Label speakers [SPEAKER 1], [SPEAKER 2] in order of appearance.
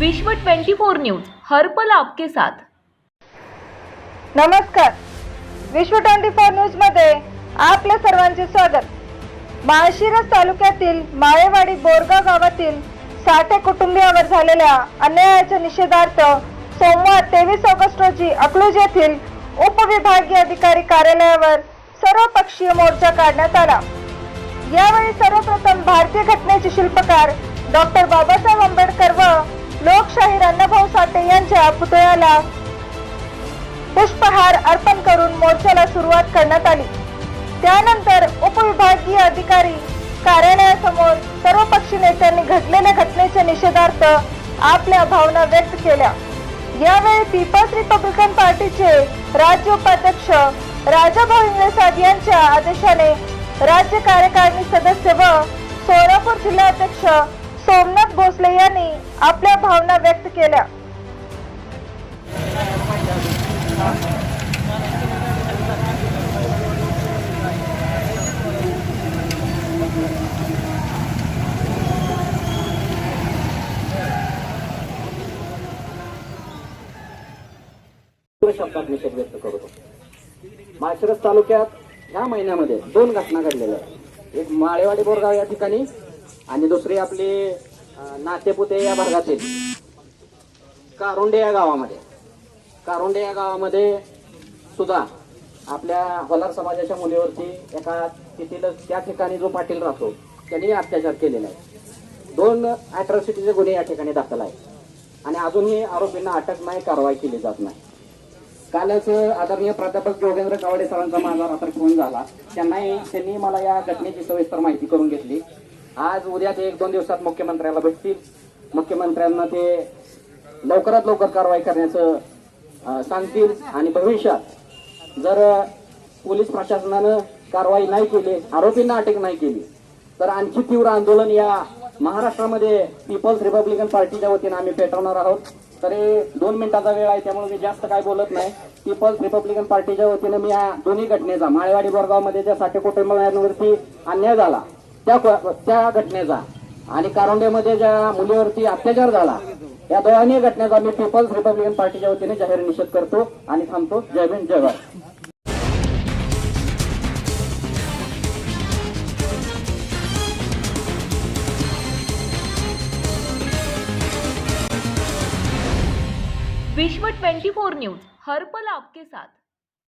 [SPEAKER 1] विश्व 24 न्यूज हर्पल आपके साथ.
[SPEAKER 2] नमस्कार. विश्व ट्वेंटी फोर न्यूजमध्ये आपल्या सर्वांचे स्वागत. माळशिरस तालुक्यातील माळेवाडी बोरगाव गावातील साठे कुटुंबियावर झालेल्या अन्यायाच्या निषेधार्थ सोमवार तेवीस ऑगस्ट रोजी अकलूज येथील उपविभागीय अधिकारी कार्यालयावर सर्वपक्षीय मोर्चा काढण्यात आला. यावेळी सर्वप्रथम भारतीय घटनेचे शिल्पकार डॉक्टर बाबासाहेब आंबेडकर व लोकशाहीर अण्णाभाऊ साठे यांच्या पुतळ्याला पुष्पहार अर्पण करून मोर्चाला सुरुवात करण्यात आली. त्यानंतर उपविभागीय अधिकारी कार्यालयासमोर सर्वपक्षी नेत्यांनी घडलेल्या घटनेच्या निषेधार्थ आपल्या भावना व्यक्त केल्या. यावेळी पीपल्स रिपब्लिकन पार्टीचे राज्य उपाध्यक्ष राजाभाऊ इंग्रसाद यांच्या आदेशाने राज्य कार्यकारिणी सदस्य व सोलापूर जिल्हाध्यक्ष सोमनाथ भोसले यांनी आपल्या भावना व्यक्त केल्या.
[SPEAKER 3] शब्दात निषेध व्यक्त करतो. माळशिरस तालुक्यात ह्या महिन्यामध्ये दोन घटना घडलेल्या आहेत. एक माळेवाडी बोरगाव या ठिकाणी आणि दुसरी आपली नातेपुते या भागातील. कारुंडे या गावामध्ये. कारुंडे या गावामध्ये सुद्धा आपल्या होलार समाजाच्या मुलीवरती एका तिथील त्या ठिकाणी जो पाटील राहतो त्यांनी अत्याचार केलेला आहे. दोन अॅट्रॉसिटीचे गुन्हे या ठिकाणी दाखल आहेत. आणि अजूनही आरोपींना अटक नाही कारवाई केली जात नाही. कालच आदरणीय प्राध्यापक योगेंद्र कावडे सरांचा माझा रात्र फोन झाला. त्यांनाही त्यांनी मला या घटनेची सविस्तर माहिती करून घेतली. आज उद्या ते एक दोन दिवसात मुख्यमंत्र्याला भेटतील. मुख्यमंत्र्यांना ते लवकरात लवकर कारवाई करण्याचं सांगतील. आणि भविष्यात जर पोलीस प्रशासनानं कारवाई नाही केली आरोपींना अटक नाही केली तर आणखी तीव्र आंदोलन या महाराष्ट्रामध्ये पीपल्स रिपब्लिकन पार्टीच्या वतीनं आम्ही पेटवणार आहोत. तर हे दोन मिनिटाचा वेळ आहे त्यामुळे मी जास्त काय बोलत नाही. पीपल्स रिपब्लिकन पार्टीच्या वतीनं मी या दोन्ही घटनेचा माळेवाडी बोरगावमध्ये ज्या साठे कुटुंबांवरती अन्याय झाला त्या त्या घटनेचा. आणि कारोंडेमध्ये ज्या मुलीवरती अत्याचार झाला या दोन्ही घटनेचा मी पीपल्स रिपब्लिकन पार्टीच्या वतीने जाहीर निषेध करतो आणि थांबतो. जय भीम जय भारत.
[SPEAKER 1] विश्व 24 न्यूज हर्पल आपके साथ.